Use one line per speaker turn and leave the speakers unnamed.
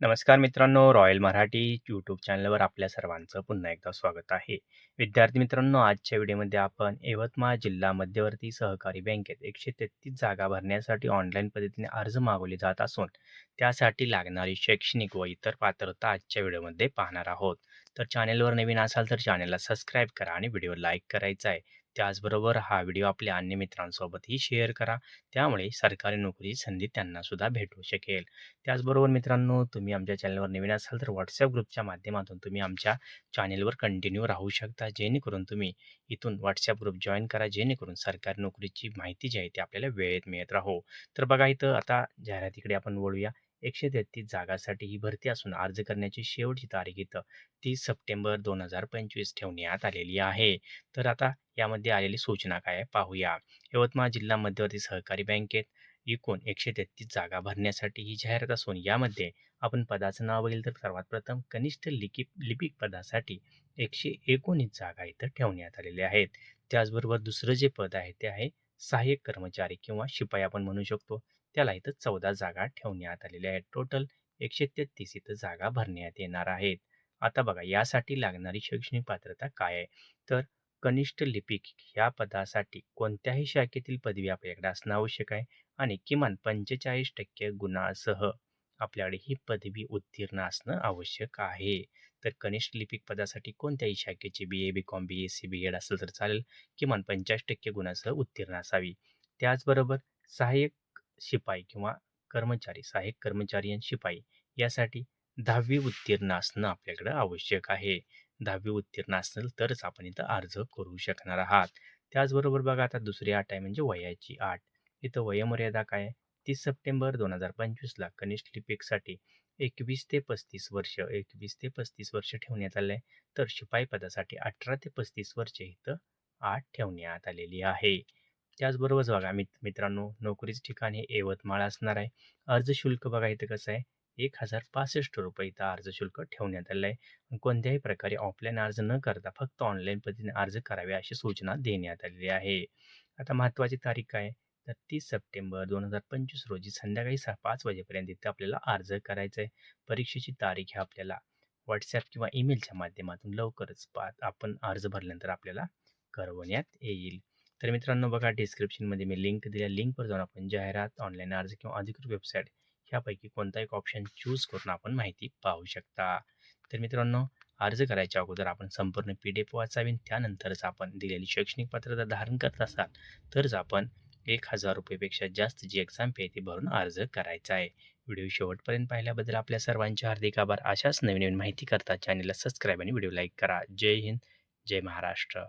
नमस्कार मित्रांनो, royal Marathi YouTube चॅनलवर आपल्या सर्वांचं पुन्हा एकदा स्वागत आहे. विद्यार्थी मित्रांनो, आजच्या व्हिडिओमध्ये आपण यवतमाळ जिल्हा मध्यवर्ती सहकारी बँकेत 133 जागा भरण्यासाठी ऑनलाईन पद्धतीने अर्ज मागवले जात असून, त्यासाठी लागणारी शैक्षणिक व इतर पात्रता आजच्या व्हिडिओमध्ये पाहणार आहोत. तर चॅनेलवर नवीन असाल तर चॅनेलला सबस्क्राईब करा आणि व्हिडिओ लाईक करायचा आहे. त्याचबरोबर हा व्हिडिओ आपल्या अन्य मित्रांसोबतही शेअर करा. त्यामुळे सरकारी नोकरीची संधी त्यांना सुद्धा भेटू शकेल. त्याचबरोबर मित्रांनो, तुम्ही आमच्या चॅनलवर नवीन असाल तर व्हॉट्सअप ग्रुपच्या माध्यमातून तुम्ही आमच्या चॅनेलवर कंटिन्यू राहू शकता. जेणेकरून तुम्ही इथून व्हॉट्सअप ग्रुप जॉईन करा. जेणेकरून सरकारी नोकरीची माहिती जी आहे ती आपल्याला वेळेत मिळत राहो. तर बघा इथं आता जाहिरातीकडे आपण वळूया. 133 जागासाठी ही भरती असून अर्ज करण्याची शेवटची तारीख इथं तीस सप्टेंबर 2025 ठेवण्यात आलेली आहे. तर आता यामध्ये आलेली सूचना काय आहे पाहूया. यवतमाळ जिल्हा मध्यवर्ती सहकारी बँकेत एकूण 133 जागा भरण्यासाठी ही जाहिरात असून यामध्ये आपण पदाचं नाव बघितलं तर सर्वात प्रथम कनिष्ठ लिखित लिपिक पदासाठी 119 जागा इथं ठेवण्यात आलेल्या आहेत. त्याचबरोबर दुसरं जे पद आहे ते आहे सहाय्यक कर्मचारी किंवा शिपाई आपण म्हणू शकतो. त्याला इथं 14 जागा ठेवण्यात आलेल्या आहेत. टोटल 133 इथं जागा भरण्यात येणार आहेत. आता बघा यासाठी लागणारी शैक्षणिक पात्रता काय आहे? तर कनिष्ठ लिपिक ह्या पदासाठी कोणत्याही शाखेतील पदवी आपल्याकडे असणं आवश्यक आहे आणि किमान पंचेचाळीस टक्के गुणासह आपल्याकडे ही पदवी उत्तीर्ण असणं आवश्यक आहे. तर कनिष्ठ लिपिक पदासाठी कोणत्याही शाखेची BA, BCom, B S C BEd असेल तर चालेल. किमान पंचाळीस टक्के गुणासह उत्तीर्ण असावी. त्याचबरोबर सहाय्यक शिपाई किंवा कर्मचारी, सहाय्यक कर्मचारी आणि शिपाई यासाठी 10वी उत्तीर्ण असणं आपल्याकडं आवश्यक आहे. 10वी उत्तीर्ण असेल तरच आपण इथं अर्ज करू शकणार आहात. त्याचबरोबर बघा आता दुसरी आट आहे म्हणजे वयाची आट इथं वयमर्यादा काय तीस सप्टेंबर दोन हजार पंचवीसला कनिष्ठ लिपिकसाठी 21 ते 35 वर्ष 21 ते 35 वर्ष ठेवण्यात आलं आहे. तर शिपाई पदासाठी 18 ते 35 वर्षे इथं आठ ठेवण्यात आलेली आहे. त्याचबरोबर बघा मित मित्रांनो, नोकरीचं ठिकाण हे यवतमाळ असणार आहे. अर्ज शुल्क बघा इथं कसं आहे ₹1065 इथं अर्ज शुल्क ठेवण्यात आलं आहे. कोणत्याही प्रकारे ऑफलाईन अर्ज न करता फक्त ऑनलाईन पद्धतीने अर्ज करावे अशी सूचना देण्यात आलेली आहे. आता महत्त्वाची तारीख काय आहे? तर तीस सप्टेंबर 2025 रोजी संध्याकाळी सहा पाच वाजेपर्यंत इथं आपल्याला अर्ज करायचा आहे. परीक्षेची तारीख ही आपल्याला व्हॉट्सॲप किंवा ईमेलच्या माध्यमातून लवकरच पा आपण अर्ज भरल्यानंतर आपल्याला कळवण्यात येईल. तर मित्रांनो बघा डिस्क्रिप्शनमध्ये मी लिंक दिल्या लिंकवर जाऊन आपण जाहिरात, ऑनलाईन अर्ज किंवा अधिकृत वेबसाईट ह्यापैकी कोणता एक ऑप्शन चूज करून आपण माहिती पाहू शकता. तर मित्रांनो अर्ज करायच्या अगोदर आपण संपूर्ण पी-डी-एफ वाचावी. त्यानंतरच आपण दिलेली शैक्षणिक पात्रता धारण करत असाल तरच आपण एक हजार रुपयेपेक्षा जास्त जी एक्झाम फी आहे ती भरून अर्ज करायचा आहे. व्हिडिओ शेवटपर्यंत पाहिल्याबद्दल आपल्या सर्वांचे हार्दिक आभार. अशाच नवीन-नवीन माहिती करता चॅनलला सबस्क्राईब आणि व्हिडिओ लाईक करा. जय हिंद, जय महाराष्ट्र.